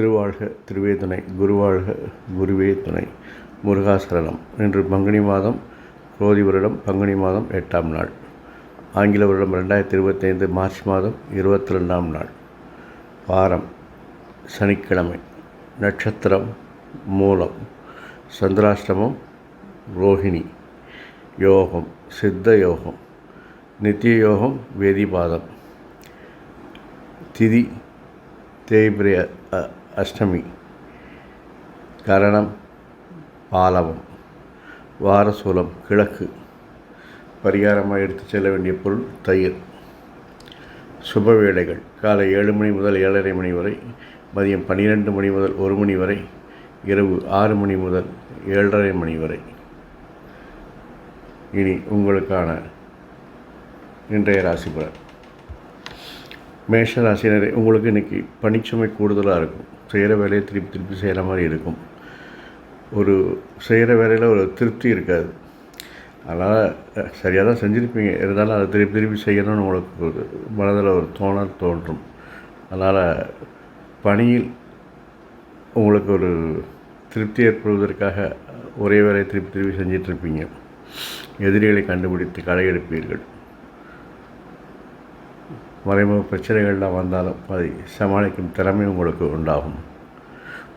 திருவாழ்க திருவே துணை குருவாழ்க குருவே துணை. முருகாசரணம் இன்று பங்குனி மாதம் குரோதி வருடம் பங்குனி மாதம் எட்டாம் நாள். ஆங்கில வருடம் ரெண்டாயிரத்தி இருபத்தைந்து மார்ச் மாதம் இருபத்தி ரெண்டாம் நாள். வாரம் சனிக்கிழமை நட்சத்திரம் மூலம் சந்திராஷ்டமம் ரோஹிணி யோகம் சித்த யோகம் நித்திய யோகம் வேதிபாதம் திதி தேய்பிரிய அஷ்டமி. கரணம் பாலவம். வாரசூலம் கிழக்கு. பரிகாரமாக எடுத்து செல்ல வேண்டிய பொருள் தயிர். சுப வேளைகள். காலை ஏழு மணி முதல் ஏழரை மணி வரை. மதியம் பன்னிரெண்டு மணி முதல் ஒரு மணி வரை. இரவு ஆறு மணி முதல் ஏழரை மணி வரை. இனி உங்களுக்கான இன்றைய ராசி பலன். மேஷ ராசினரை உங்களுக்கு இன்றைக்கி பணிச்சுமை கூடுதலாக இருக்கும். செய்கிற வேலையை திருப்பி திருப்பி செய்கிற மாதிரி இருக்கும். ஒரு செய்கிற வேலையில் ஒரு திருப்தி இருக்காது. அதனால் சரியாக தான் செஞ்சுருப்பீங்க. இருந்தாலும் அதை திருப்பி திருப்பி செய்யணும்னு உங்களுக்கு ஒரு மனதில் ஒரு தோணல் தோன்றும். அதனால் பணியில் உங்களுக்கு ஒரு திருப்தி ஏற்படுவதற்காக ஒரே வேலையை திருப்பி திருப்பி செஞ்சிட்ருப்பீங்க எதிரிகளை கண்டுபிடித்து களை எடுப்பீர்கள். மறைமுக பிரச்சனைகள்லாம் வந்தாலும் அதை சமாளிக்கும் திறமை உங்களுக்கு உண்டாகும்.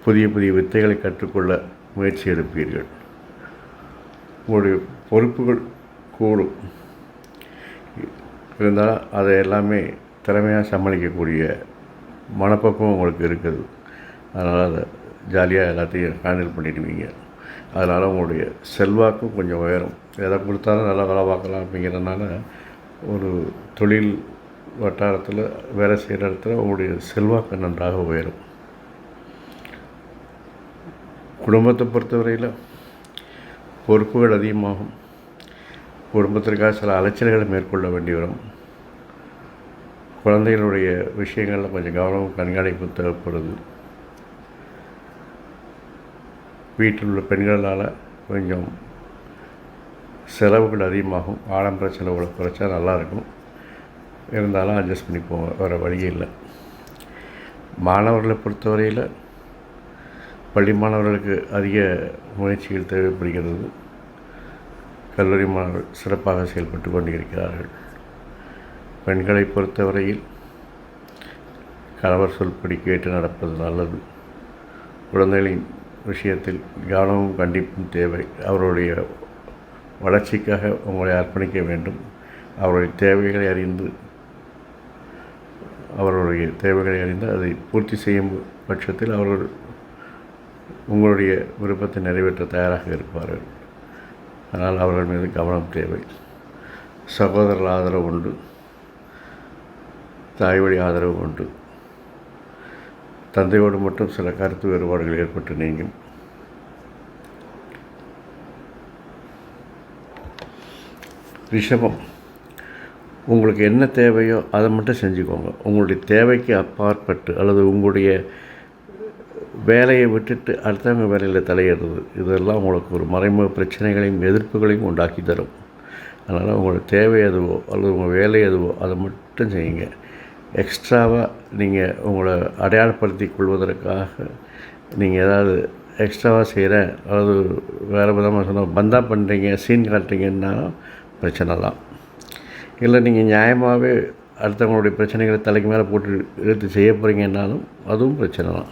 புதிய புதிய வித்தைகளை கற்றுக்கொள்ள முயற்சி எடுப்பீர்கள். உங்களுடைய பொறுப்புகள் கூடும். இருந்தாலும் அதை எல்லாமே திறமையாக சமாளிக்கக்கூடிய மனப்பக்குவம் உங்களுக்கு இருக்குது. அதனால் அதை ஜாலியாக எல்லாத்தையும் ஹேண்டில் பண்ணிடுவீங்க. அதனால் உங்களுடைய செல்வாக்கும் கொஞ்சம் உயரும். எதை கொடுத்தாலும் நல்லா வேலை பார்க்கலாம் அப்படிங்கிறதுனால ஒரு தொழில் வட்டாரத்தில் வேலை செய்கிற இடத்துல உங்களுடைய செல்வாக்கு நன்றாக உயரும். குடும்பத்தை பொறுத்தவரையில் பொறுப்புகள் அதிகமாகும். குடும்பத்திற்காக சில அலைச்சல்களை மேற்கொள்ள வேண்டி வரும். குழந்தைகளுடைய விஷயங்களில் கொஞ்சம் கவனம் கண்காணிப்பு தேவைப்படுது. வீட்டில் உள்ள பெண்களால் கொஞ்சம் செலவுகள் அதிகமாகும். ஆடம்பர செலவுகளை குறைச்சா நல்லாயிருக்கும் இருந்தாலும் அட்ஜஸ்ட் பண்ணி போங்க வேறு வழியே இல்லை. மாணவர்களை பொறுத்தவரையில் பள்ளி மாணவர்களுக்கு அதிக முயற்சிகள் தேவைப்படுகிறது. கல்லூரி மாணவர்கள் சிறப்பாக செயல்பட்டு கொண்டிருக்கிறார்கள். பெண்களை பொறுத்தவரையில் கணவர் சொல்படி கேட்டு நடப்பது நல்லது. குழந்தைகளின் விஷயத்தில் கவனமும் கண்டிப்பும் தேவை. அவருடைய வளர்ச்சிக்காக உங்களை அர்ப்பணிக்க வேண்டும். அவருடைய தேவைகளை அறிந்து அவர்களுடைய தேவைகளை அறிந்து அதை பூர்த்தி செய்யும் பட்சத்தில் அவர்கள் உங்களுடைய விருப்பத்தை நிறைவேற்ற தயாராக இருப்பார்கள். ஆனால் அவர்கள் மீது கவனம் தேவை. சகோதரர் ஆதரவு உண்டு. தாய் வழி ஆதரவு உண்டு. தந்தையோடு மட்டும் சில கருத்து வேறுபாடுகள் ஏற்பட்டு நீங்கும். ரிஷபம். உங்களுக்கு என்ன தேவையோ அதை மட்டும் செஞ்சுக்கோங்க. உங்களுடைய தேவைக்கு அப்பாற்பட்டு அல்லது உங்களுடைய வேலையை விட்டுட்டு அடுத்தவங்க வேலையில் தலையிடுறது இதெல்லாம் உங்களுக்கு ஒரு மறைமுக பிரச்சனைகளையும் எதிர்ப்புகளையும் உண்டாக்கி தரும். அதனால் உங்களோட தேவை எதுவோ அல்லது உங்கள் வேலை எதுவோ அதை மட்டும் செய்யுங்க. எக்ஸ்ட்ராவாக நீங்கள் உங்களை அடையாளப்படுத்தி கொள்வதற்காக நீங்கள் ஏதாவது எக்ஸ்ட்ராவாக செய்கிறேன் அல்லது வேறு விதமாக சொன்னால் பந்தா பண்ணுறீங்க சீன் காட்டுறீங்கன்னா பிரச்சனை தான். இல்லை நீங்கள் நியாயமாகவே அடுத்தவங்களுடைய பிரச்சனைகளை தலைக்கு மேலே போட்டு எடுத்து செய்ய போகிறீங்கன்னாலும் அதுவும் பிரச்சனை தான்.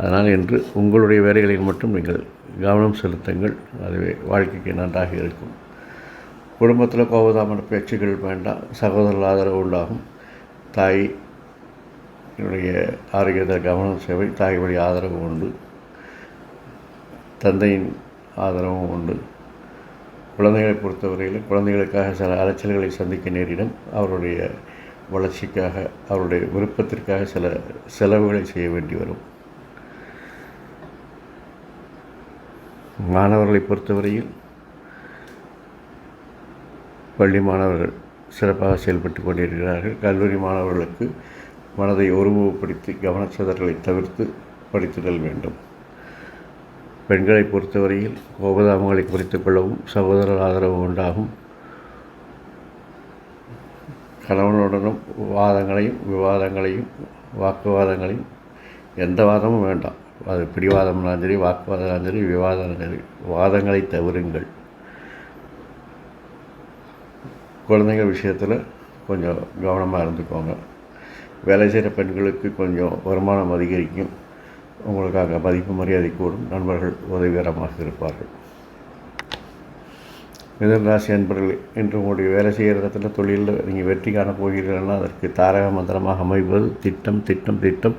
அதனால் என்று உங்களுடைய வேலைகளில் மட்டும் நீங்கள் கவனம் செலுத்துங்கள். அதுவே வாழ்க்கைக்கு நன்றாக இருக்கும். குடும்பத்தில் கோபதாமன பேச்சுகள் வேண்டாம். சகோதரர் ஆதரவு உண்டாகும். தாய் என்னுடைய ஆரோக்கியத்தில் கவனம் சேவை தாய் வழி ஆதரவு உண்டு. தந்தையின் ஆதரவும் உண்டு. குழந்தைகளை பொறுத்தவரையில் குழந்தைகளுக்காக சில அலைச்சல்களை சந்திக்க நேரிடும். அவருடைய வளர்ச்சிக்காக அவருடைய விருப்பத்திற்காக சில செலவுகளை செய்ய வேண்டி வரும். மாணவர்களை பொறுத்தவரையில் பள்ளி மாணவர்கள் சிறப்பாக செயல்பட்டு கொண்டிருக்கிறார்கள். கல்லூரி மாணவர்களுக்கு மனதை ஒருமுகப்படுத்தி கவனச்சிதறலை தவிர்த்து படித்திடல் வேண்டும். பெண்களை பொறுத்தவரையில் கோபதாமங்களை குறைத்துக் கொள்ளவும் சகோதரர் ஆதரவு உண்டாகும். கணவனுடனும் வாதங்களையும் விவாதங்களையும் வாக்குவாதங்களையும் எந்த வாதமும் வேண்டாம். அது பிடிவாதம்னாலும் சரி வாக்குவாதம் சரி விவாதம் சரி வாதங்களை தவிருங்கள் குழந்தைங்க விஷயத்தில் கொஞ்சம் கவனமாக இருந்துக்கோங்க. வேலை செய்கிற பெண்களுக்கு கொஞ்சம் வருமானம் அதிகரிக்கும். உங்களுக்காக மதிப்பு மரியாதை கூடும் நண்பர்கள் உதவிகரமாக இருப்பார்கள். மிதனராசி அன்பர்கள் இன்று உங்களுடைய வேலை செய்கிற இடத்துல தொழிலில் நீங்கள் வெற்றி காண போகிறீர்கள்னா அதற்கு தாரக மந்திரமாக அமைப்பது திட்டம் திட்டம் திட்டம்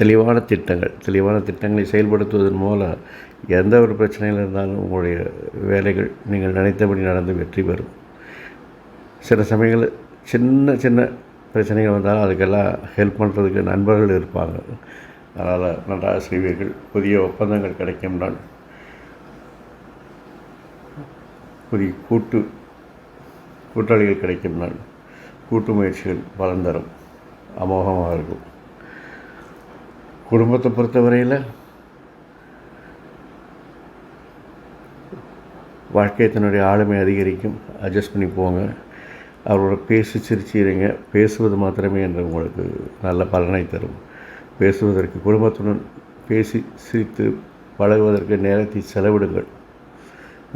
தெளிவான திட்டங்கள். தெளிவான திட்டங்களை செயல்படுத்துவதன் மூலம் எந்த ஒரு பிரச்சனையில் இருந்தாலும் உங்களுடைய வேலைகள் நீங்கள் நினைத்தபடி நடந்து வெற்றி பெறும். சில சமயங்களில் சின்ன சின்ன பிரச்சனைகள் வந்தாலும் அதுக்கெல்லாம் ஹெல்ப் பண்ணுறதுக்கு நண்பர்கள் இருப்பாங்க. அதனால் நன்றாக செய்வீர்கள். புதிய ஒப்பந்தங்கள் கிடைக்கும் நாள் புதிய கூட்டு கூட்டாளிகள் கிடைக்கும் நாள் கூட்டு முயற்சிகள் பலன் தரும். அமோகமாக இருக்கும். குடும்பத்தை பொறுத்தவரையில் வாழ்க்கை தன்னுடைய ஆளுமை அதிகரிக்கும். அட்ஜஸ்ட் பண்ணி போங்க. அவரோட பேசி சிரிச்சிடுங்க பேசுவது மாத்திரமே என்று உங்களுக்கு நல்ல பலனை தரும். பேசுவதற்கு குடும்பத்துடன் பேசி சிரித்து பழகுவதற்கு நேரத்தை செலவிடுங்கள்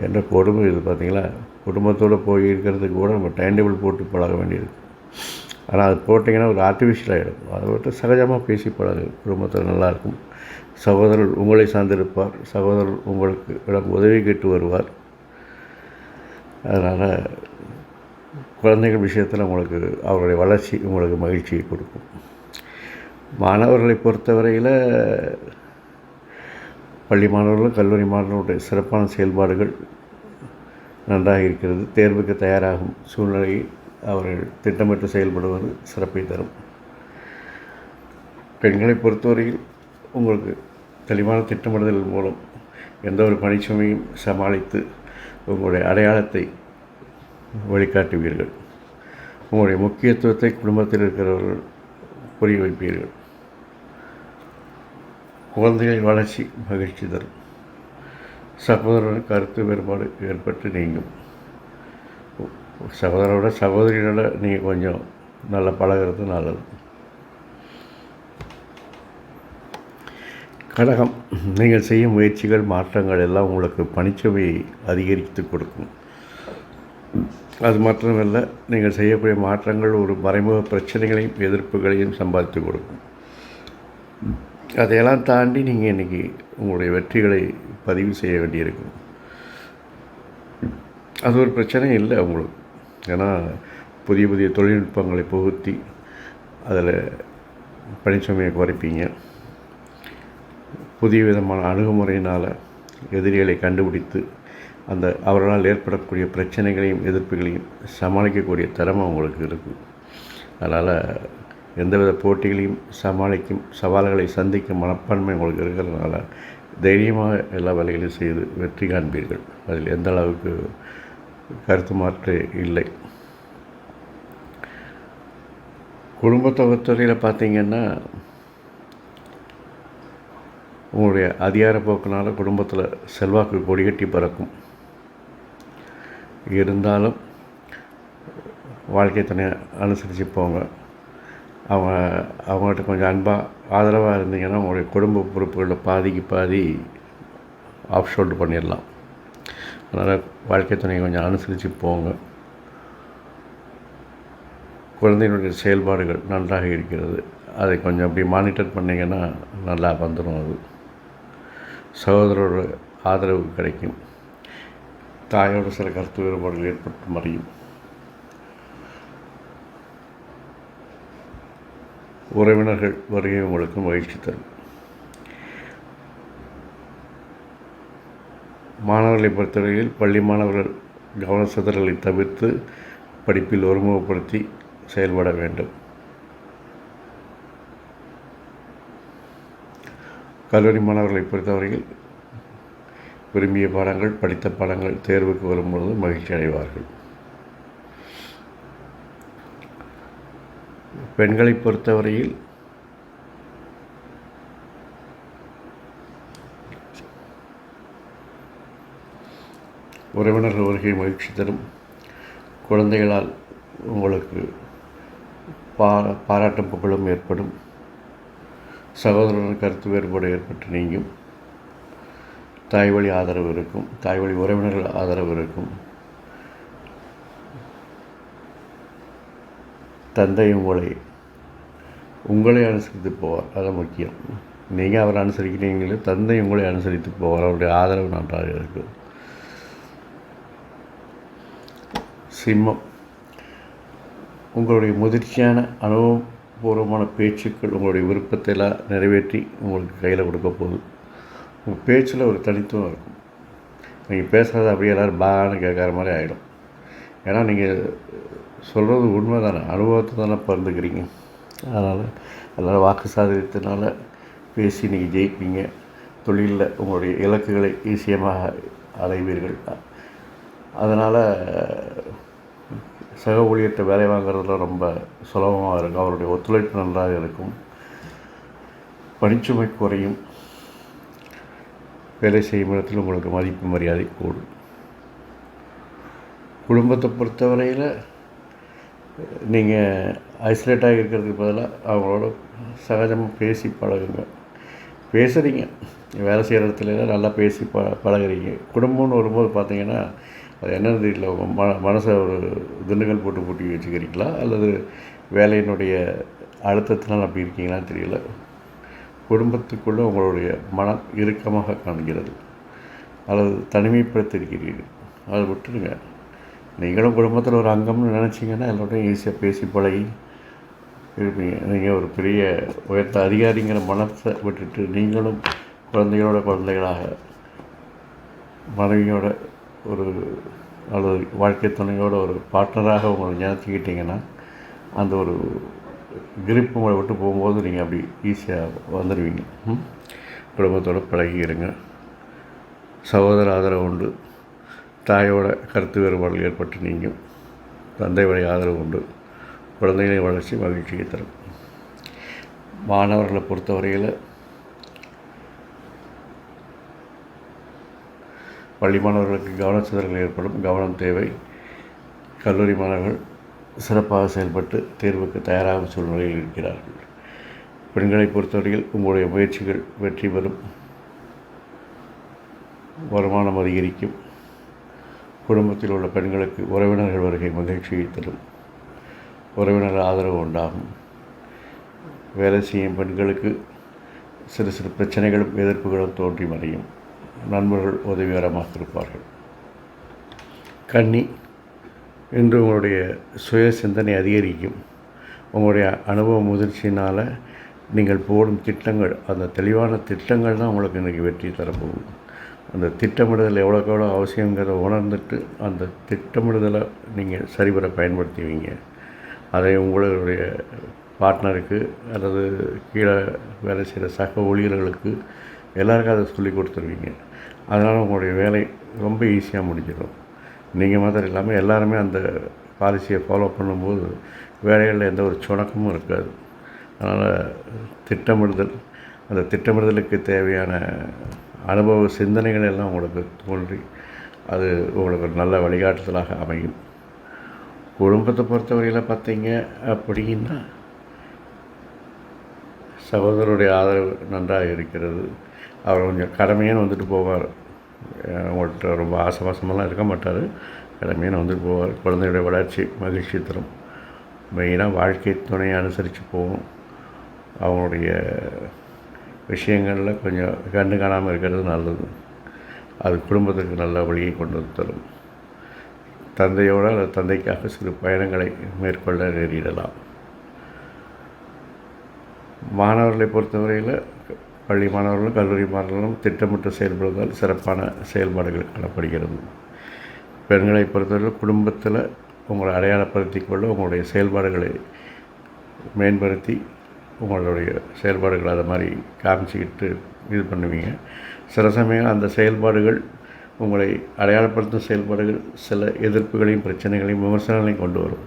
என்ற கொடுமை இது பார்த்திங்களா குடும்பத்தோடு போய் இருக்கிறதுக்கு கூட நம்ம டைம் டேபிள் போட்டு பழக வேண்டியிருக்கு. ஆனால் அது போட்டிங்கன்னா ஒரு ஆர்டிஃபிஷியல் ஆகிடும் அதை விட்டு சகஜமாக பேசி பழகு. குடும்பத்தில் நல்லாயிருக்கும் சகோதரர் உங்களை சார்ந்திருப்பார். சகோதரர் உங்களுக்கு இடம் உதவி கேட்டு வருவார். அதனால் குழந்தைகள் விஷயத்தில் உங்களுக்கு அவருடைய வளர்ச்சி உங்களுக்கு மகிழ்ச்சியை கொடுக்கும். மாணவர்களை பொறுத்தவரையில் பள்ளி மாணவர்களும் கல்லூரி மாணவர்களுடைய சிறப்பான செயல்பாடுகள் நன்றாக இருக்கிறது. தேர்வுக்கு தயாராகும் சூழ்நிலையை அவர்கள் திட்டமிட்டு செயல்படுவது சிறப்பை தரும். பெண்களை பொறுத்தவரையில் உங்களுக்கு தெளிவான திட்டமிடுதல் மூலம் எந்த ஒரு பணிச்சுமையும் சமாளித்து உங்களுடைய அடையாளத்தை வழிகாட்டுவீர்கள். உங்களுடைய முக்கியத்துவத்தை குடும்பத்தில் இருக்கிறவர்கள் புரிய வைப்பீர்கள். குழந்தைகளின் வளர்ச்சி மகிழ்ச்சி தரும். சகோதரன் கருத்து வேறுபாடு ஏற்பட்டு நீங்கும். சகோதரோட சகோதரியோட நீங்கள் கொஞ்சம் நல்லா பழகிறது நல்லது. கடகம் நீங்கள் செய்யும் முயற்சிகள் மாற்றங்கள் எல்லாம் உங்களுக்கு பணிச்சுமையை அதிகரித்து கொடுக்கும். அது மாத்திரமல்ல நீங்கள் செய்யக்கூடிய மாற்றங்கள் ஒரு மறைமுக பிரச்சனைகளையும் எதிர்ப்புகளையும் சம்பாதித்து கொடுக்கும். அதையெல்லாம் தாண்டி நீங்கள் இன்றைக்கி உங்களுடைய வெற்றிகளை பதிவு செய்ய வேண்டியிருக்கும். அது ஒரு பிரச்சனை இல்லை உங்களுக்கு. ஏன்னா புதிய புதிய தொழில்நுட்பங்களை புகுத்தி அதில் பணிச்சுமையை குறைப்பீங்க. புதிய விதமான அணுகுமுறையினால் எதிரிகளை கண்டுபிடித்து அந்த அவர்களால் ஏற்படக்கூடிய பிரச்சனைகளையும் எதிர்ப்புகளையும் சமாளிக்கக்கூடிய திறமை உங்களுக்கு இருக்குது அதனால் எந்தவித போட்டிகளையும் சமாளிக்கும் சவால்களை சந்திக்கும் மனப்பான்மை உங்களுக்கு இருக்கிறதுனால தைரியமாக எல்லா வேலைகளையும் செய்து வெற்றி காண்பீர்கள். அதில் எந்த அளவுக்கு கருத்து மாற்று இல்லை. குடும்பத்தை பார்த்தீங்கன்னா உங்களுடைய அதிகார போக்கினால் குடும்பத்தில் செல்வாக்கு கொடிகட்டி பறக்கும். இருந்தாலும் வாழ்க்கை தனியாக அனுசரித்து போங்க. அவங்க அவங்கள்ட்ட கொஞ்சம் அன்பாக ஆதரவாக இருந்தீங்கன்னா உங்களுடைய குடும்ப பொறுப்புகளில் பாதிக்கு பாதி ஆஃப் ஷோல்டு பண்ணிடலாம். அதனால் வாழ்க்கை துணையை கொஞ்சம் அனுசரித்து போங்க. குழந்தையினுடைய செயல்பாடுகள் நன்றாக இருக்கிறது. அதை கொஞ்சம் அப்படி மானிட்டர் பண்ணிங்கன்னா நல்லா வந்துடும் அது. சகோதரோட ஆதரவு கிடைக்கும். தாயோட சில கருத்து வேறுபாடுகள் ஏற்பட்டு மறையும். உறவினர்கள் வருகை உங்களுக்கு மகிழ்ச்சி தரும். மாணவர்களை பொறுத்தவரையில் பள்ளி மாணவர்கள் கவன சிதறலை தவிர்த்து படிப்பில் ஒருமுகப்படுத்தி செயல்பட வேண்டும். கல்லூரி மாணவர்களை பொறுத்தவரையில் விரும்பிய பாடங்கள் படித்த பாடங்கள் தேர்வுக்கு வரும்பொழுது மகிழ்ச்சி அடைவார்கள். பெண்களை பொறுத்தவரையில் உறவினர்கள் வருகை மகிழ்ச்சி தரும். குழந்தைகளால் உங்களுக்கு பா பாராட்டும் புகழும் ஏற்படும். சகோதரன் கருத்து வேறுபாடு ஏற்பட்டு நீங்கும். தாய் வழி ஆதரவு இருக்கும். தாய் வழி உறவினர்கள் ஆதரவு இருக்கும். தந்தை உங்களை. உங்களை அனுசரித்து போவார். அது முக்கியம். நீங்கள் அவரை அனுசரிக்கிறீங்களோ தந்தை உங்களை அனுசரித்து போவார். அவருடைய ஆதரவு நன்றாக இருக்கும். சிம்மம். உங்களுடைய முதிர்ச்சியான அனுபவபூர்வமான பேச்சுக்கள் உங்களுடைய விருப்பத்தை எல்லாம் நிறைவேற்றி உங்களுக்கு கையில் கொடுக்க போகுது. உங்கள் பேச்சில் ஒரு தனித்துவம் இருக்கும். நீங்கள் பேசுகிறது அப்படியே எல்லோரும் பான்னு கேட்குற மாதிரி ஆகிடும் ஏன்னா நீங்கள் சொல்கிறது உண்மை தானே? அனுபவத்தை தானே பிறந்துக்கிறீங்க அதனால் அதனால் வாக்கு சாதனத்தினால பேசி நீங்கள் ஜெயிப்பீங்க. தொழிலில் உங்களுடைய இலக்குகளை ஈஸியமாக அடைவீர்கள். அதனால் சக ஊழியர்கிட்ட வேலை வாங்குறதுல ரொம்ப சுலபமாக இருக்கும். அவருடைய ஒத்துழைப்பு நன்றாக இருக்கும். பணிச்சுமை குறையும். வேலை செய்யும் இடத்தில் உங்களுக்கு மதிப்பு மரியாதை கூடும். குடும்பத்தை பொறுத்தவரையில் நீங்கள் ஐசோலேட்டாக இருக்கிறதுக்கு பதிலாக அவங்களோட சகஜமாக பேசி பழகுங்க. பேசுகிறீங்க வேலை செய்கிற இடத்துல நல்லா பேசி ப பழகுறீங்க. குடும்பம்னு வரும்போது பார்த்தீங்கன்னா அது என்னன்னு தெரியல உங்கள் ம மனசை ஒரு திண்டுகள் போட்டு பூட்டி வச்சுக்கிறீங்களா? அல்லது வேலையினுடைய அழுத்தத்தினால் அப்படி இருக்கீங்களான்னு தெரியல. குடும்பத்துக்குள்ளே உங்களுடைய மனம் இறுக்கமாக காண்கிறது. அல்லது தனிமைப்படுத்தியிருக்கிறீர்கள் அதை விட்டுருங்க நீங்களும் குடும்பத்தில் ஒரு அங்கம்னு நினச்சிங்கன்னா எல்லோரையும் ஈஸியாக பேசி பழகி இருப்பீங்க நீங்கள் ஒரு பெரிய உயர்த்த அதிகாரிங்கிற மனத்தை விட்டுட்டு நீங்களும் குழந்தைகளோட குழந்தைகளாக மனைவியோட ஒரு அல்லது வாழ்க்கை துணையோட ஒரு பார்ட்னராக உங்களை நினைச்சிக்கிட்டிங்கன்னா அந்த ஒரு கிரிப் உங்களை விட்டு போகும்போது நீங்கள் அப்படி ஈஸியாக வந்துடுவீங்க குடும்பத்தோடு பழகி இருங்க சகோதர ஆதரவு உண்டு. தாயோட கருத்து வேறுபாடுகள் ஏற்பட்டு நீங்கும். தந்தை வழி ஆதரவு உண்டு குழந்தைகளின் வளர்ச்சி மகிழ்ச்சியை தரும். மாணவர்களை பொறுத்தவரையில் பள்ளி மாணவர்களுக்கு கவனச்சிதறல் ஏற்படும். கவனம் தேவை. கல்லூரி மாணவர்கள் சிறப்பாக செயல்பட்டு தேர்வுக்கு தயாராகும் சூழ்நிலையில் இருக்கிறார்கள். பெண்களை பொறுத்தவரையில் உங்களுடைய முயற்சிகள் வெற்றி பெறும். வருமானம் அதிகரிக்கும். குடும்பத்தில் உள்ள பெண்களுக்கு உறவினர்கள் வருகை மகிழ்ச்சியை தரும். உறவினர் ஆதரவு உண்டாகும். வேலை செய்யும் பெண்களுக்கு சிறு சிறு பிரச்சனைகளும் எதிர்ப்புகளும் தோன்றி மறையும். நண்பர்கள் உதவிகரமாக இருப்பார்கள். கன்னி இன்று உங்களுடைய சுய சிந்தனை அதிகரிக்கும். உங்களுடைய அனுபவ முதிர்ச்சியினால் நீங்கள் போடும் திட்டங்கள் அந்த தெளிவான திட்டங்கள் தான் உங்களுக்கு இன்றைக்கி வெற்றி தரப்போகும் அந்த திட்டமிடுதல் எவ்வளோக்கு எவ்வளோ அவசியங்கிறத உணர்ந்துட்டு அந்த திட்டமிடுதலை நீங்கள் சரிவர பயன்படுத்துவீங்க. அதை உங்களுடைய பார்ட்னருக்கு அல்லது கீழே வேலை செய்கிற சக ஊழியர்களுக்கு எல்லாருக்கும் அதை சொல்லி கொடுத்துருவீங்க. அதனால் உங்களுடைய வேலை ரொம்ப ஈஸியாக முடிஞ்சிடும். நீங்கள் மாத்திரம் இல்லாமல் எல்லாருமே அந்த பாலிசியை ஃபாலோ பண்ணும்போது வேலைகளில் எந்த ஒரு சுணக்கமும் இருக்காது. அதனால் திட்டமிடுதல் அந்த திட்டமிடுதலுக்கு தேவையான அனுபவ சிந்தனைகள் எல்லாம் உங்களுக்கு தோன்றி அது உங்களுக்கு ஒரு நல்ல வழிகாட்டுதலாக அமையும். குடும்பத்தை பொறுத்தவரையில் பார்த்தீங்க அப்படின்னா சகோதரருடைய ஆதரவு நன்றாக இருக்கிறது. அவர் கொஞ்சம் கடமையான வந்துட்டு போவார். அவங்கள்ட்ட உங்கள்கிட்ட ரொம்ப ஆசபாசமெல்லாம் இருக்க மாட்டார். கடமையான வந்துட்டு போவார். குழந்தையுடைய வளர்ச்சி மகிழ்ச்சி தரும். மெயினாக வாழ்க்கை துணையை அனுசரித்து போகும் அவங்களுடைய விஷயங்களில் கொஞ்சம் கண்டு காணாமல் இருக்கிறது நல்லது. அது குடும்பத்துக்கு நல்ல வழியை கொண்டு வந்து தரும். தந்தையோடு அல்லது தந்தைக்காக சிறு பயணங்களை மேற்கொள்ள நேரிடலாம். மாணவர்களை பொறுத்தவரையில் பள்ளி மாணவர்களும் கல்லூரி மாணவர்களும் திட்டமிட்டு செயல்படுவதால் சிறப்பான செயல்பாடுகள் காணப்படுகிறது. பெண்களை பொறுத்தவரையில் குடும்பத்தில் உங்களை அடையாளப்படுத்தி கொள்ள உங்களுடைய செயல்பாடுகளை மேம்படுத்தி உங்களுடைய செயல்பாடுகள் அதை மாதிரி காமிச்சிக்கிட்டு இது பண்ணுவீங்க. சில சமயம் அந்த செயல்பாடுகள் உங்களை அடையாளப்படுத்தும் செயல்பாடுகள் சில எதிர்ப்புகளையும் பிரச்சனைகளையும் விமர்சனங்களையும் கொண்டு வரும்.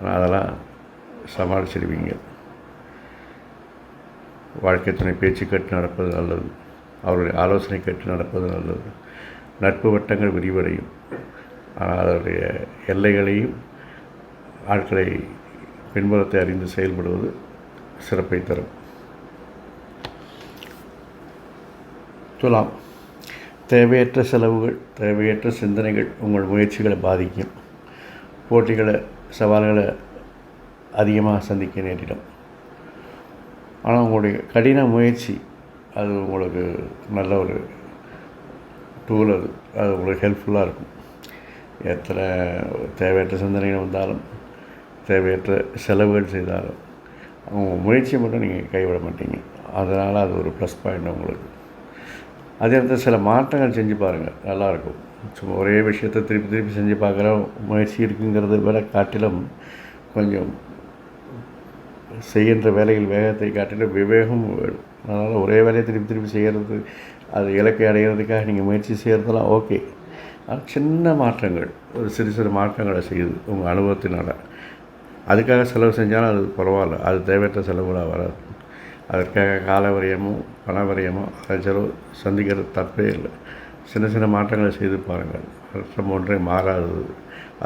ஆனால் அதெல்லாம் சமாளிச்சிடுவீங்க. வாழ்க்கை துணை பேச்சு கேட்டு நடப்பது நல்லது. அவருடைய ஆலோசனை கேட்டு நடப்பது நல்லது. நட்பு வட்டங்கள் விரிவடையும். ஆனால் அதனுடைய எல்லைகளையும் ஆட்களை பின்புறத்தை அறிந்து செயல்படுவது சிறப்பை தரும். துலாம். தேவையற்ற செலவுகள் தேவையற்ற சிந்தனைகள் உங்கள் முயற்சிகளை பாதிக்கும். போட்டிகளை சவால்களை அதிகமாக சந்திக்க நேரிடும். ஆனால் உங்களுடைய கடின முயற்சி அது உங்களுக்கு நல்ல ஒரு டூல் அது. அது உங்களுக்கு ஹெல்ப்ஃபுல்லாக இருக்கும். எத்தனை தேவையற்ற சிந்தனைகள் வந்தாலும் தேவையற்ற செலவுகள் செய்தாலும் அவங்க முயற்சியை மட்டும் நீங்கள் கைவிட மாட்டீங்க. அதனால் அது ஒரு ப்ளஸ் பாயிண்ட் உங்களுக்கு. அதே நேரத்தில் சில மாற்றங்கள் செஞ்சு பாருங்கள் நல்லாயிருக்கும் சும்மா ஒரே விஷயத்தை திருப்பி திருப்பி செஞ்சு பார்க்குற முயற்சி இருக்குங்கிறத விட காட்டிலும் கொஞ்சம் செய்கின்ற வேலைகள் வேகத்தை காட்டிலும் விவேகம் வேணும். அதனால் ஒரே வேலையை திருப்பி திருப்பி செய்கிறது அது இலக்கை அடைகிறதுக்காக நீங்கள் முயற்சி செய்கிறதெல்லாம் ஓகே ஆனால் சின்ன மாற்றங்கள் ஒரு சிறு சிறு மாற்றங்களை செய்யுது உங்கள் அனுபவத்தினால். அதுக்காக செலவு செஞ்சாலும் அது பரவாயில்ல. அது தேவையற்ற செலவுகளாக வராது. அதற்காக கால விரயமோ பண விரயமோ அலைச்சலோ சந்திக்கிறது தப்பே இல்லை. சின்ன சின்ன மாற்றங்களை செய்து பாருங்கள். வருஷம் ஒன்றே மாறாதது.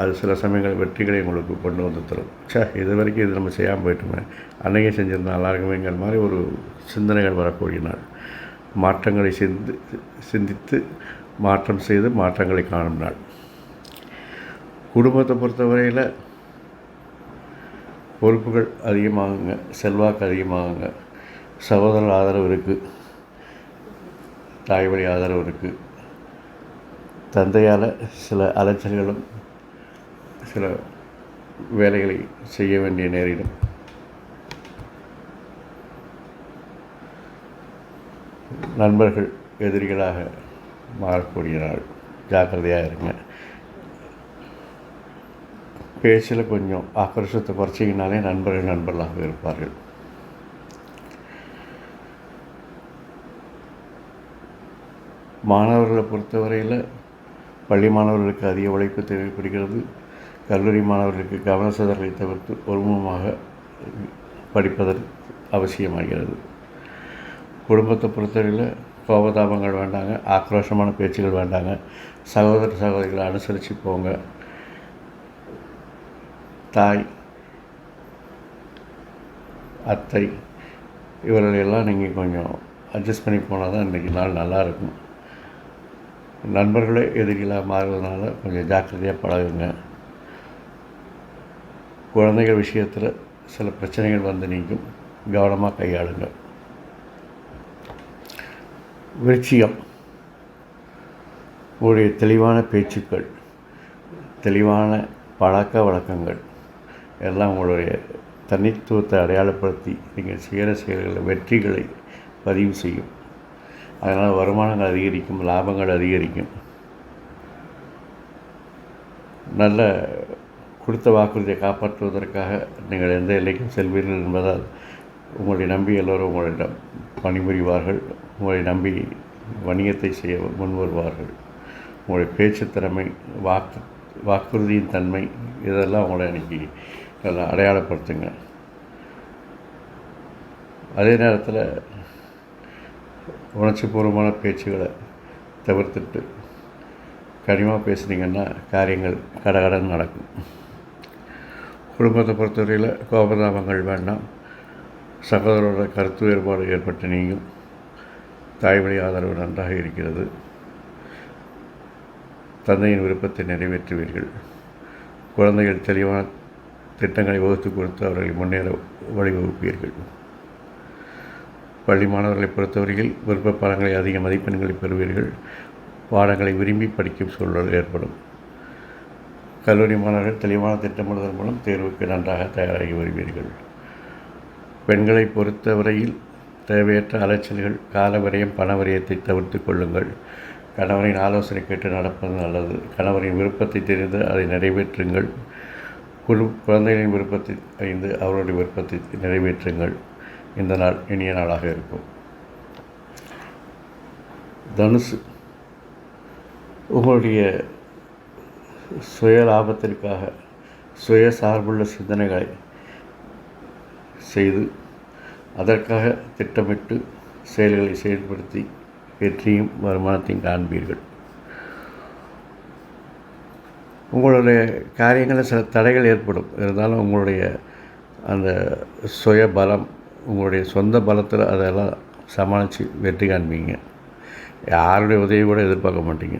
அது சில சமயங்கள் வெற்றிகளை உங்களுக்கு கொண்டு வந்து தரும். சே இது வரைக்கும் இது நம்ம செய்யாமல் போயிட்டோமே. அன்னைக்கே செஞ்சிருந்தா நல்லா இருக்குமேங்கிற மாதிரி ஒரு சிந்தனைகள் வரக்கூடிய நாள் மாற்றங்களை சிந்தி சிந்தித்து மாற்றம் செய்து மாற்றங்களை காணும் நாள். குடும்பத்தை பொறுத்தவரையில் பொறுப்புகள் அதிகமாகுங்க செல்வாக்கு அதிகமாகுங்க. சகோதரர் ஆதரவு இருக்குது தாய் வழி ஆதரவு இருக்குது தந்தையால் சில அலைச்சல்களும் சில வேலைகளை செய்ய வேண்டிய நேரிடும். நண்பர்கள் எதிரிகளாக மாறக்கூடிய நாள் ஜாக்கிரதையாக இருங்க. பேச்சில் கொஞ்சம் ஆக்ரோஷத்தை குறைச்சிங்கனாலே நண்பர்கள் நண்பர்களாக இருப்பார்கள். மாணவர்களை பொறுத்தவரையில் பள்ளி மாணவர்களுக்கு அதிக உழைப்பு தேவைப்படுகிறது. கல்லூரி மாணவர்களுக்கு கவன தவிர்த்து ஒருமுகமாக படிப்பதற்கு அவசியமாகிறது. குடும்பத்தை பொறுத்தவரையில் கோபதாபங்கள் வேண்டாங்க ஆக்ரோஷமான பேச்சுகள் வேண்டாங்க. சகோதர சகோதரிகளை அனுசரித்து போங்க. தாய் அத்தை இவர்களையெல்லாம் நீங்கள் கொஞ்சம் அட்ஜஸ்ட் பண்ணி போனால் தான் இன்றைக்கி நாள் நல்லாயிருக்கும் நண்பர்களே எதிரிகளாக மாறுவதனால கொஞ்சம் ஜாக்கிரதையாக பழகுங்க. குழந்தைகள் விஷயத்தில் சில பிரச்சனைகள் வந்து நீங்கும். கவனமாக கையாளுங்க. விருச்சியம் உங்களுடைய தெளிவான பேச்சுக்கள் தெளிவான பழக்க வழக்கங்கள் எல்லாம் உங்களுடைய தனித்துவத்தை அடையாளப்படுத்தி நீங்கள் செய்கிற செயல்களில் வெற்றிகளை பதிவு செய்யும். அதனால் வருமானங்கள் அதிகரிக்கும் லாபங்கள் அதிகரிக்கும். நல்ல கொடுத்த வாக்குறுதியை காப்பாற்றுவதற்காக நீங்கள் எந்த எல்லைக்கும் செல்வீர்கள் என்பதால் உங்களை நம்பி எல்லோரும் உங்களிடம் பணிபுரிவார்கள். உங்களை நம்பி வணிகத்தை செய்ய முன் வருவார்கள். உங்களுடைய பேச்சு திறமை வாக்கு வாக்குறுதியின் தன்மை இதெல்லாம் உங்களை அன்றைக்கி நல்லா அடையாளப்படுத்துங்க. அதே நேரத்தில் உணர்ச்சிபூர்வமான பேச்சுகளை தவிர்த்துட்டு கனிமாக பேசுனீங்கன்னா காரியங்கள் கடகடன் நடக்கும். குடும்பத்தை பொறுத்தவரையில் கோபதாபங்கள் வேண்டாம். சகோதரோட கருத்து வேறுபாடு ஏற்பட்டு நீங்கும். தாய்மொழி ஆதரவு நன்றாக இருக்கிறது. தந்தையின் விருப்பத்தை நிறைவேற்றுவீர்கள். குழந்தைகள் தெளிவான திட்டங்களை வகுத்து கொடுத்து அவர்களை முன்னேற வழிவகுப்பீர்கள். பள்ளி மாணவர்களை பொறுத்தவரையில் விருப்ப பாடங்களை அதிக மதிப்பெண்களை பெறுவீர்கள். பாடங்களை விரும்பி படிக்கும் சூழல் ஏற்படும். கல்லூரி மாணவர்கள் தெளிவான திட்டமிடுதல் மூலம் தேர்வுக்கு நன்றாக தயாராகி வருவீர்கள். பெண்களை பொறுத்தவரையில் தேவையற்ற அலைச்சல்கள் கால விரயம் பண விரயத்தை தவிர்த்து கொள்ளுங்கள். கணவரின் ஆலோசனை கேட்டு நடப்பது நல்லது. கணவரின் விருப்பத்தை தெரிந்து அதை நிறைவேற்றுங்கள். குழு குழந்தைகளின் விருப்பத்தை அறிந்து அவருடைய விருப்பத்தை நிறைவேற்றுங்கள். இந்த நாள் இனிய நாளாக இருக்கும். தனுசு உங்களுடைய சுய லாபத்திற்காக சுய சார்புள்ள சிந்தனைகளை செய்து அதற்காக திட்டமிட்டு செயல்களை செயல்படுத்தி வெற்றியும் வருமானத்தையும் காண்பீர்கள். உங்களுடைய காரியங்களில் சில தடைகள் ஏற்படும். இருந்தாலும் உங்களுடைய அந்த சுய பலம் உங்களுடைய சொந்த பலத்தில் அதெல்லாம் சமாளித்து வெற்றி காண்பீங்க. யாருடைய உதவி கூட எதிர்பார்க்க மாட்டீங்க.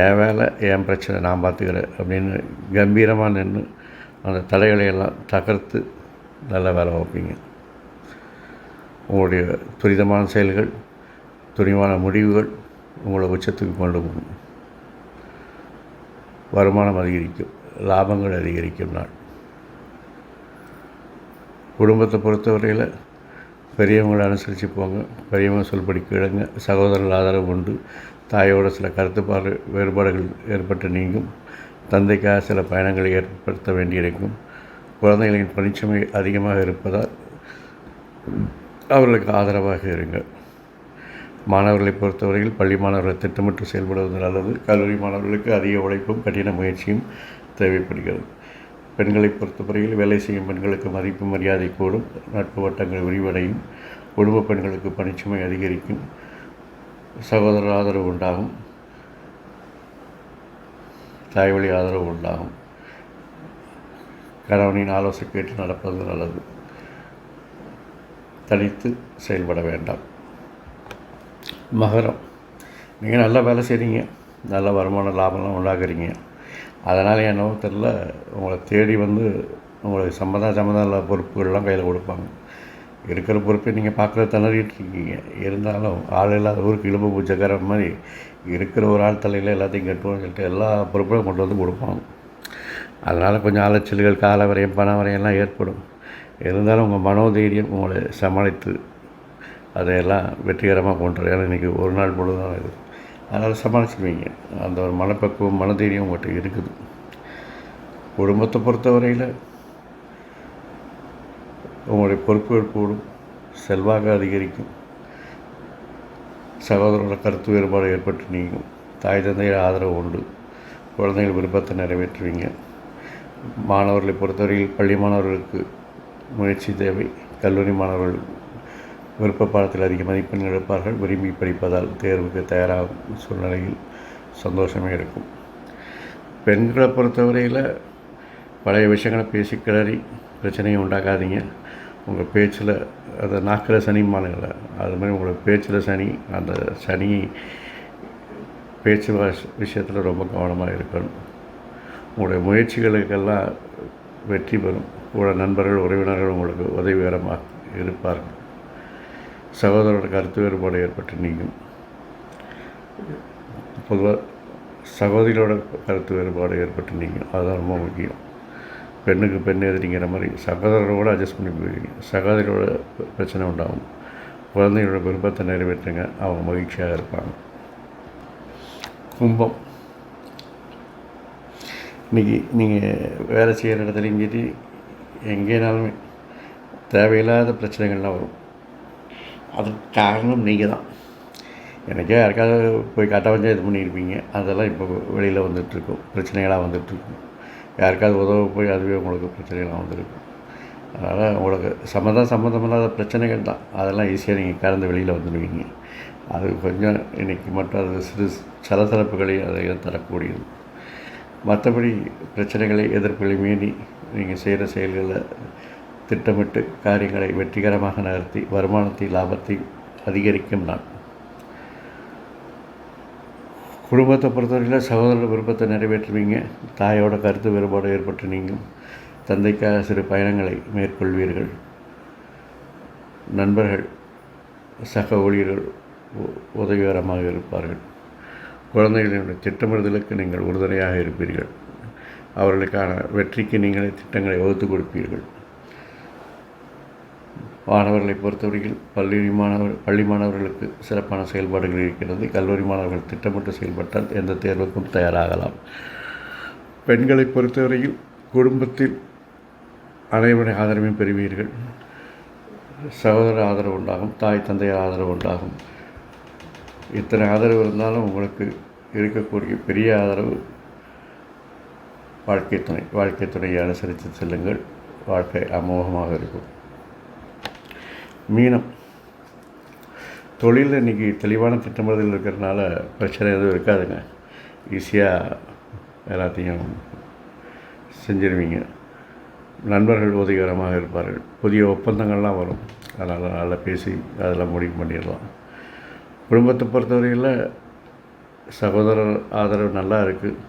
என் வேலை என் பிரச்சனை நான் பார்த்துக்கிறேன் அப்படின்னு கம்பீரமாக நின்று அந்த தடைகளை எல்லாம் தகர்த்து நல்ல வேலை வைப்பீங்க உங்களுடைய துரிதமான செயல்கள் துணிவான முடிவுகள் உங்களை உச்சத்துக்கு கொண்டு போகும். வருமானம் அதிகரிக்கும் லாபங்கள் அதிகரிக்கும் நாள். குடும்பத்தை பொறுத்தவரையில் பெரியவங்களை அனுசரித்து போங்க பெரியவங்க சொல்படி கிழங்க சகோதரர்கள் ஆதரவு உண்டு தாயோட சில கருத்துப்பாடு வேறுபாடுகள் ஏற்பட்டு நீங்கும் தந்தைக்காக சில பயணங்களை ஏற்படுத்த வேண்டியிருக்கும் குழந்தைகளின் பணிச்சுமை அதிகமாக இருப்பதால் அவர்களுக்கு ஆதரவாக இருங்கள். மாணவர்களை பொறுத்தவரையில் பள்ளி மாணவர்கள் திட்டமிட்டு செயல்படுவது நல்லது கல்லூரி மாணவர்களுக்கு அதிக உழைப்பும் கடின முயற்சியும் தேவைப்படுகிறது. பெண்களை பொறுத்தவரையில் வேலை செய்யும் பெண்களுக்கு மதிப்பு மரியாதை கூடும் நட்பு வட்டங்கள் விரிவடையும் குடும்ப பெண்களுக்கு பணிச்சுமை அதிகரிக்கும் சகோதர ஆதரவு உண்டாகும் தாய்வழி ஆதரவு உண்டாகும். கணவனின் ஆலோசனை கேட்டு நடப்பது நல்லது. தனித்து செயல்பட வேண்டாம். மகரம். நீங்கள் நல்லா வேலை செய்கிறீங்க நல்ல வருமான லாபம்லாம் உண்டாக்குறீங்க. அதனால் என்னவோ தெரில உங்களை தேடி வந்து உங்களுக்கு சம்மதம் சம்மதம் இல்லாத பொறுப்புகள்லாம் கையில் கொடுப்பாங்க. இருக்கிற பொறுப்பை நீங்கள் பார்க்குற திணறிட்டு இருக்கீங்க. இருந்தாலும் ஆள் இல்லாத ஊருக்கு இழுப்பு பூச்சக்கார மாதிரி இருக்கிற ஒரு ஆள் தலையில் எல்லாத்தையும் கட்டுவோம்னு சொல்லிட்டு எல்லா பொறுப்பையும் கொண்டு வந்து கொடுப்பாங்க. அதனால் கொஞ்சம் அலைச்சல்கள் கால வரையும் பண வரையெல்லாம் ஏற்படும். இருந்தாலும் உங்கள் மனோதைரியம் உங்களை சமாளித்து அதையெல்லாம் வெற்றிகரமாக கொண்டு வரும் ஏன்னா இன்றைக்கி ஒரு நாள் பொழுதுதான் இது. அதனால் சமாளிச்சிடுவீங்க அந்த ஒரு மனப்பக்குவம் மனதைரியம் உங்கள்கிட்ட இருக்குது. குடும்பத்தை பொறுத்தவரையில் உங்களுடைய பொறுப்புகள் கூடும் செல்வாக்கு அதிகரிக்கும். சகோதரோட கருத்து வேறுபாடு ஏற்பட்டு நீங்கும். தாய் தந்தையில் ஆதரவு உண்டு. குழந்தைகள் விருப்பத்தை நிறைவேற்றுவீங்க. மாணவர்களை பொறுத்தவரையில் பள்ளி மாணவர்களுக்கு முயற்சி தேவை. கல்லூரி மாணவர்கள் விருப்பப்பாடத்தில் அதிக மதிப்பெண் எடுப்பார்கள். விரும்பி படிப்பதால் தேர்வுக்கு தயாராகும் சூழ்நிலையில் சந்தோஷமே இருக்கும். பெண்களை பொறுத்தவரையில் பழைய விஷயங்களை பேசி கிளறி பிரச்சனையை உண்டாக்காதீங்க. உங்கள் பேச்சில் அந்த நாக்கில் சனி மாநில அது மாதிரி உங்களோட பேச்சில் சனி அந்த சனி பேச்சு வாஷ் விஷயத்தில் ரொம்ப கவனமாக இருக்கணும். உங்களுடைய முயற்சிகளுக்கெல்லாம் வெற்றி பெறும். கூட நண்பர்கள் உறவினர்கள் உங்களுக்கு உதவிகரமாக இருப்பார்கள். சகோதரோட கருத்து வேறுபாடு ஏற்பட்டு நீங்கும். பொதுவாக சகோதரியோட கருத்து வேறுபாடு ஏற்பட்டு நீங்கும். அதுதான் ரொம்ப முக்கியம். பெண்ணுக்கு பெண் எதிரிங்கிற மாதிரி சகோதரரோடு அட்ஜஸ்ட் பண்ணி போயிருக்கீங்க சகோதரியோட பிரச்சனை உண்டாகும். குழந்தைகளோட விருப்பத்தை நிறைவேற்றுங்க. அவங்க மகிழ்ச்சியாக இருப்பாங்க. கும்பம். இன்றைக்கி நீங்கள் வேலை செய்கிற இடத்துலையும் சரி எங்கேனாலுமே தேவையில்லாத பிரச்சனைகள்லாம் வரும். அதுக்கு காரணம் நீங்கள் தான். எனக்கே யாருக்காவது போய் கட்ட வந்தால் இது பண்ணியிருப்பீங்க. அதெல்லாம் இப்போ வெளியில் வந்துட்டுருக்கும். பிரச்சனைகளாக வந்துட்டுருக்கும். யாருக்காவது உதவ போய் அதுவே உங்களுக்கு பிரச்சனைகளாக வந்துருக்கும். அதனால் உங்களுக்கு சம்மந்தம் சம்மந்தம் இல்லாத பிரச்சனைகள் தான். அதெல்லாம் ஈஸியாக நீங்கள் கடந்து வெளியில் வந்துடுவீங்க. அது கொஞ்சம் இன்றைக்கி மட்டும் அது சிறு சலசலப்புகளை அதை தரக்கூடியது. மற்றபடி பிரச்சனைகளை எதிர்ப்புகளை மீறி நீங்கள் செய்கிற செயல்களில் திட்டமிட்டு காரியங்களை வெற்றிகரமாக நகர்த்தி வருமானத்தை லாபத்தை அதிகரிக்கும் நான் குடும்பத்தை பொறுத்தவரையில் சகோதரர் விருப்பத்தை நிறைவேற்றுவீங்க. தாயோட கருத்து வேறுபாடு ஏற்பட்டு நீங்கள் தந்தைக்காக சிறு பயணங்களை மேற்கொள்வீர்கள். நண்பர்கள் சக ஊழியர்கள் உதவிகரமாக இருப்பார்கள். குழந்தைகளினுடைய திட்டமிடுதலுக்கு நீங்கள் உறுதுணையாக இருப்பீர்கள். அவர்களுக்கான வெற்றிக்கு நீங்களே திட்டங்களை வகுத்து கொடுப்பீர்கள். மாணவர்களை பொறுத்தவரையில் பள்ளி மாணவர் பள்ளி மாணவர்களுக்கு சிறப்பான செயல்பாடுகள் இருக்கிறது. கல்லூரி மாணவர்கள் திட்டமிட்டு செயல்பட்டால் எந்த தேர்வுக்கும் தயாராகலாம். பெண்களை பொறுத்தவரையில் குடும்பத்தில் அனைவருடைய ஆதரவையும் பெறுவீர்கள். சகோதர ஆதரவு உண்டாகும் தாய் தந்தையர் ஆதரவு உண்டாகும். இத்தனை ஆதரவு இருந்தாலும் உங்களுக்கு இருக்கக்கூடிய பெரிய ஆதரவு வாழ்க்கை துணை வாழ்க்கை துணையை அனுசரித்து செல்லுங்கள். வாழ்க்கை அமோகமாக இருக்கும். மீனம். தொழிலில் இன்றைக்கி தெளிவான திட்டமிடுதல் இருக்கிறதுனால பிரச்சனை எதுவும் இருக்காதுங்க. ஈஸியாக எல்லாத்தையும் செஞ்சிருவீங்க. நண்பர்கள் உதவிகரமாக இருப்பார்கள். புதிய ஒப்பந்தங்கள்லாம் வரும். அதனால் நல்லா பேசி அதெல்லாம் முடிவு பண்ணிடலாம். குடும்பத்தை பொறுத்தவரையில் சகோதரர் ஆதரவு நல்லா இருக்குது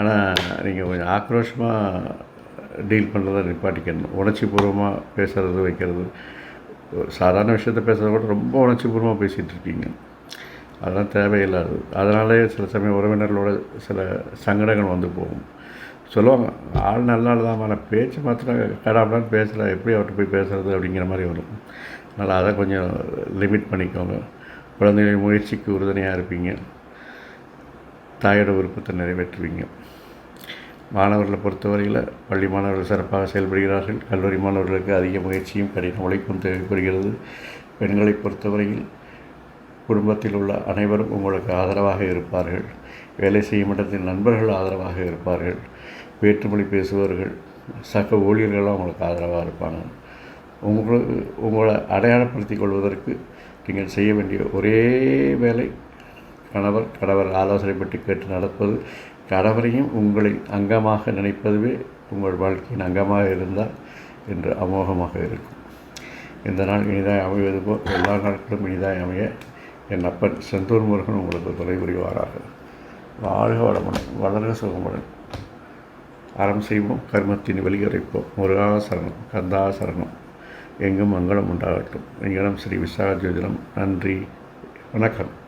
ஆனால் நீங்கள் கொஞ்சம் ஆக்ரோஷமாக டீல் பண்ணுறதை நிப்பாட்டிக்கணும். உணர்ச்சி பூர்வமாக பேசுகிறது வைக்கிறது. ஒரு சாதாரண விஷயத்த பேசுகிறத கூட ரொம்ப உணர்ச்சிபூர்வமாக பேசிகிட்டு இருக்கீங்க. அதெல்லாம் தேவையில்லாது அதனாலே சில சமயம் உறவினர்களோட சில சங்கடங்கள் வந்து போகும். சொல்லுவாங்க ஆள் நல்ல ஆள் தான் மேலே பேச்சு மாத்திரம் கடாமலாம் பேசல. எப்படி அவர்கிட்ட போய் பேசுகிறது அப்படிங்கிற மாதிரி வரும். அதனால் அதை கொஞ்சம் லிமிட் பண்ணிக்கோங்க. குழந்தைகளின் முயற்சிக்கு உறுதுணையாக இருப்பீங்க. தாயோட விருப்பத்தை நிறைவேற்றுவீங்க. மாணவர்களை பொறுத்தவரையில் பள்ளி மாணவர்கள் சிறப்பாக செயல்படுகிறார்கள். கல்லூரி மாணவர்களுக்கு அதிக முயற்சியும் கடின உழைப்பும் தேவைப்படுகிறது. பெண்களை பொறுத்தவரையில் குடும்பத்தில் உள்ள அனைவரும் உங்களுக்கு ஆதரவாக இருப்பார்கள். வேலை செய்யும் இடத்தில் நண்பர்கள் ஆதரவாக இருப்பார்கள். வேற்றுமொழி பேசுபவர்கள் சக ஊழியர்களும் உங்களுக்கு ஆதரவாக இருப்பாங்க. உங்களுக்கு உங்களை அடையாளப்படுத்தி கொள்வதற்கு நீங்கள் செய்ய வேண்டிய ஒரே வேலை கணவர் கணவர் ஆலோசனை பற்றி கேட்டு நடப்பது கணவரையும் உங்களை அங்கமாக நினைப்பதுவே உங்கள் வாழ்க்கையின் அங்கமாக இருந்தால் என்று அமோகமாக இருக்கும். இந்த நாள் இனிதாய் அமைவது போல் எல்லா நாட்களும் இனிதாய் அமைய என் அப்பன் செந்தூர் முருகன் உங்களுக்கு துணை புரிவாராக. வாழ்க வளமுடன் வளர்க சுகமுடன். அறம் செய்வோம் கர்மத்தின் வெளியுரைப்போம் முருகா சரணம் கந்தா சரணம். எங்கும் மங்களம் உண்டாகட்டும். எங்களிடம் ஸ்ரீ விசாக ஜோதிடம் நன்றி. வணக்கம்.